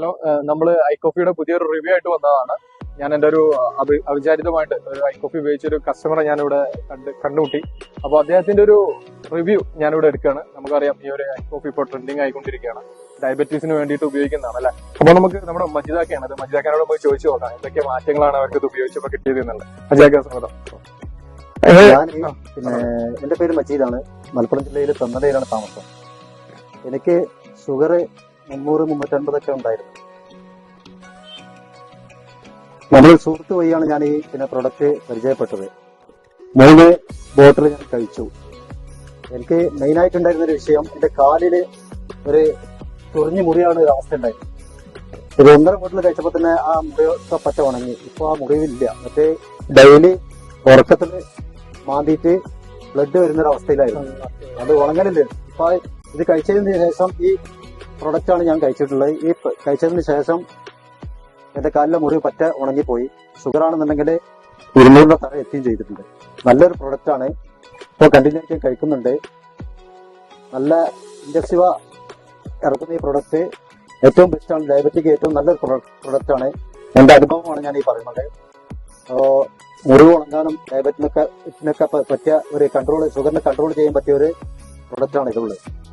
Hello നമ്മൾ ഐക്കോഫിയുടെ പുതിയൊരു review ആയിട്ട് വന്നതാണ്. ഞാൻ എന്റെ ഒരു അഭി- അവിചാരിതമായിട്ട് ഒരു ഐക്കോഫി ഉപയോഗിച്ച ഒരു കസ്റ്റമറെ ഞാനിവിടെ കണ്ട് കണ്ടുമുട്ടി. അപ്പോൾ അദ്ദേഹത്തിന്റെ ഒരു റിവ്യൂ ഞാനിവിടെ എടുക്കുകയാണ്. നമുക്കറിയാം ഈ ഒരു ഐക്കോഫി ഇപ്പോൾ ട്രെൻഡിങ് ആയിക്കൊണ്ടിരിക്കുകയാണ്. ഡയബറ്റീസിന് വേണ്ടിയിട്ട് ഉപയോഗിക്കുന്നതാണ് അല്ലേ? അപ്പോൾ നമുക്ക് നമ്മുടെ മജിതാക്കാണ് അത് മജിതാക്കാനോട് പോയി ചോദിച്ചു നോക്കാം എന്തൊക്കെ മാറ്റങ്ങളാണ് അവർക്ക് ഇത് ഉപയോഗിച്ചപ്പോൾ കിട്ടിയത് എന്നുള്ളത്. മജിദാക്ക സ്വാഗതം. പിന്നെ എന്റെ പേര് മജീദാണ്. മലപ്പുറം ജില്ലയിലെ തന്നതയിലാണ് താമസം. എനിക്ക് ഷുഗർ മുന്നൂറ് മുന്നൂറ്റൻപതൊക്കെ ഉണ്ടായിരുന്നു. നമ്മൾ സുഹൃത്ത് വഴിയാണ് ഞാൻ ഈ പിന്നെ പ്രൊഡക്റ്റ് പരിചയപ്പെട്ടത്. മൂന്ന് ബോട്ടിൽ ഞാൻ കഴിച്ചു. എനിക്ക് മെയിൻ ആയിട്ടുണ്ടായിരുന്ന ഒരു വിഷയം എന്റെ കാലിൽ ഒരു ചൊറിഞ്ഞു മുറിയാണ് ഒരു അവസ്ഥ ഉണ്ടായിരുന്നത് ഒരു ഒന്നര ബോട്ടിൽ കഴിച്ചപ്പോൾ തന്നെ ആ മുറിയൊക്കെ പറ്റ ഉണങ്ങി. ഇപ്പൊ ആ മുറിവില്ല. മറ്റേ ഡെയിലി ഉറക്കത്തിൽ മാന്തിയിട്ട് ബ്ലഡ് വരുന്ന ഒരു അവസ്ഥയിലായിരുന്നു അത് ഉണങ്ങലില്ല. ഇപ്പൊ ഇത് കഴിച്ചതിന് ശേഷം ഈ പ്രൊഡക്റ്റ് ആണ് ഞാൻ കഴിച്ചിട്ടുള്ളത്. ഈ കഴിച്ചതിന് ശേഷം എന്റെ കാലിലെ മുറിവ് പറ്റ ഉണങ്ങിപ്പോയി. ഷുഗർ ആണെന്നുണ്ടെങ്കിൽ ഇരുന്നൂറിന്റെ തറ എത്തുകയും ചെയ്തിട്ടുണ്ട്. നല്ലൊരു പ്രൊഡക്റ്റ് ആണ്. ഇപ്പോൾ കണ്ടിന്യൂ ആയിട്ട് കഴിക്കുന്നുണ്ട്. നല്ല ഇൻഡക്സിവ ഇറക്കുന്ന ഈ പ്രൊഡക്റ്റ് ഏറ്റവും ബെസ്റ്റ് ആണ്. ഡയബറ്റിക് ഏറ്റവും നല്ലൊരു പ്രൊഡക്റ്റ് ആണ്. എന്റെ അനുഭവമാണ് ഞാൻ ഈ പറയുന്നത്. അപ്പോ മുറിവ് ഉണങ്ങാനും ഡയബറ്റിനൊക്കെ പറ്റിയ ഒരു കൺട്രോൾ ഷുഗറിനെ കൺട്രോൾ ചെയ്യാൻ പറ്റിയ ഒരു പ്രൊഡക്റ്റ് ആണ് ഇതുള്ളത്.